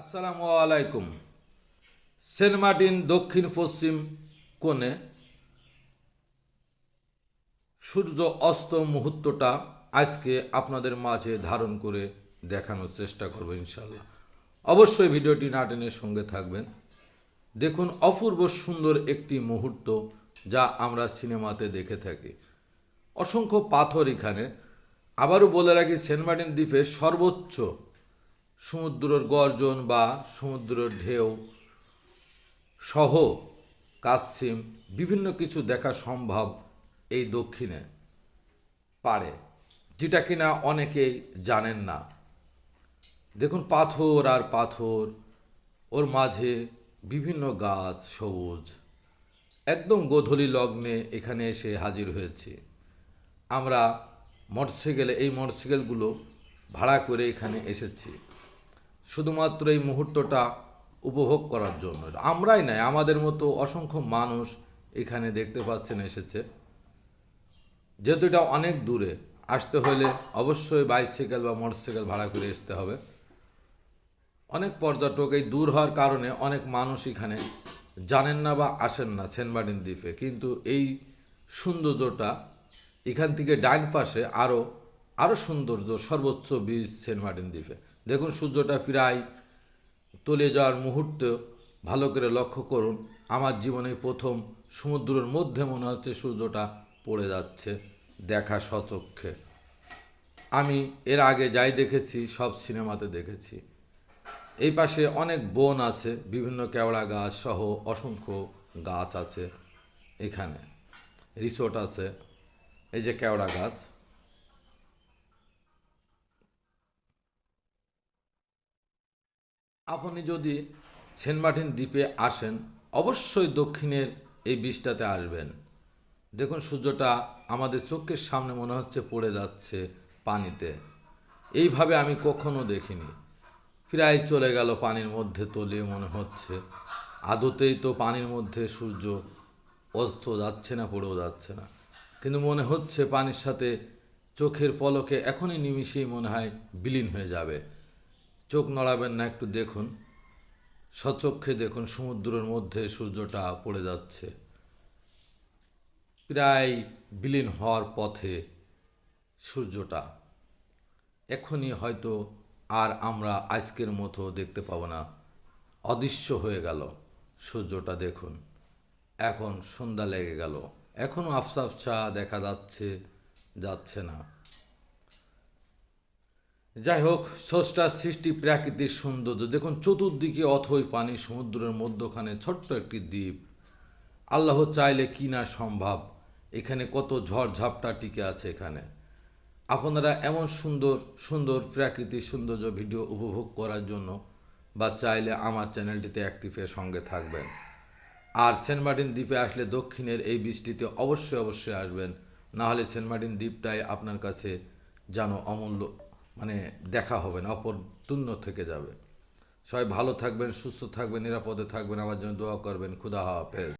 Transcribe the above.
আসসালামু আলাইকুম। Saint Martin দক্ষিণ পশ্চিম কোণে সূর্য অস্ত মুহূর্তটা আজকে আপনাদের মাঝে ধারণ করে দেখানোর চেষ্টা করব ইনশাল্লাহ অবশ্যই ভিডিওটি না টেনে সঙ্গে থাকবেন। দেখুন, অপূর্ব সুন্দর একটি মুহূর্ত যা আমরা সিনেমাতে দেখে থাকি। অসংখ্য পাথর এখানে। আবারও বলে রাখি, সেন্ট মার্টিন দ্বীপের সর্বোচ্চ সমুদ্রের গর্জন বা সমুদ্রের ঢেউ সহ কাসিম বিভিন্ন কিছু দেখা সম্ভব এই দক্ষিণে পারে, যেটা কিনা অনেকেই জানেন না। দেখুন, পাথর আর পাথর, ওর মাঝে বিভিন্ন গাছ সবুজ। একদম গোধূলি লগ্নে এখানে এসে হাজির হয়েছি। আমরা মোটরসাইকেলে, এই মোটরসাইকেলগুলো ভাড়া করে এখানে এসেছি। শুধুমাত্র এই মুহূর্তটা উপভোগ করার জন্য। আমরাই নাই আমাদের মতো অসংখ্য মানুষ এখানে দেখতে পাচ্ছেন, এসেছে। যেহেতু এটা অনেক দূরে, আসতে হলে অবশ্যই বাইসাইকেল বা মোটরসাইকেল ভাড়া করে আসতে হবে। অনেক পর্যটক এই দূর হওয়ার কারণে অনেক মানুষ এখানে জানেন না বা আসেন না মার্টিন দ্বীপে। কিন্তু এই সৌন্দর্যটা এখান থেকে ডাইন পাশে আরও আরও সৌন্দর্য, সর্বোচ্চ বীজ সেন্ট দ্বীপে। দেখুন সূর্যটা প্রায় তলে যাওয়ার মুহূর্তে, ভালো করে লক্ষ্য করুন। আমার জীবনে প্রথম সমুদ্রের মধ্যে মনে হচ্ছে সূর্যটা পড়ে যাচ্ছে, দেখা সচক্ষে আমি এর আগে যাই দেখেছি, সব সিনেমাতে দেখেছি। এই পাশে অনেক বন আছে, বিভিন্ন কেওড়া গাছ সহ অসংখ্য গাছ আছে এখানে। রিসোর্ট আছে, এই যে কেওড়া গাছ। আপনি যদি সেন্ট মার্টিন দ্বীপে আসেন, অবশ্যই দক্ষিণের এই বীজটাতে আসবেন। দেখুন, সূর্যটা আমাদের চোখের সামনে মনে হচ্ছে পড়ে যাচ্ছে পানিতে। এইভাবে আমি কখনো দেখিনি। প্রায় চলে গেল পানির মধ্যে তলিয়ে মনে হচ্ছে। আদতেই তো পানির মধ্যে সূর্য অস্ত যাচ্ছে না, পড়েও যাচ্ছে না। কিন্তু মনে হচ্ছে পানির সাথে চোখের পলকে এখনই নিমিষেই মনে হয় বিলীন হয়ে যাবে। চোখ নড়াবেন না, একটু দেখুন। সচক্ষে দেখুন, সমুদ্রের মধ্যে সূর্যটা পড়ে যাচ্ছে। প্রায় বিলীন হওয়ার পথে সূর্যটা। এখনই হয়তো আর আমরা আজকের মতো দেখতে পাবো না। অদৃশ্য হয়ে গেল সূর্যটা, দেখুন। এখন সন্ধ্যা লেগে গেল। এখনও আফসা আফসা দেখা যাচ্ছে যাচ্ছে না। যাই হোক স্রষ্টার সৃষ্টি প্রাকৃতিক সৌন্দর্য। দেখুন, চতুর্দিকে অথই পানি, সমুদ্রের মধ্যখানে ছোট্ট একটি দ্বীপ। আল্লাহ চাইলে কি না সম্ভব? এখানে কত ঝড় ঝাপটা টিকে আছে এখানে। আপনারা এমন সুন্দর সুন্দর প্রাকৃতিক সৌন্দর্য ভিডিও উপভোগ করার জন্য বা চাইলে আমার চ্যানেলটিতে অ্যাক্টিভের সঙ্গে থাকবেন। আর সেন্ট মার্টিন দ্বীপে আসলে দক্ষিণের এই বৃষ্টিতে অবশ্যই অবশ্যই আসবেন। না হলে সেন্ট মার্টিন দ্বীপটাই আপনার কাছে যেন অমূল্য মানে দেখা হবে না অপরতুন্য থেকে যাবে। সবাই ভালো থাকবেন, সুস্থ থাকবেন, নিরাপদে থাকবেন, আমার জন্য দোয়া করবেন। খুদা হাফেজ।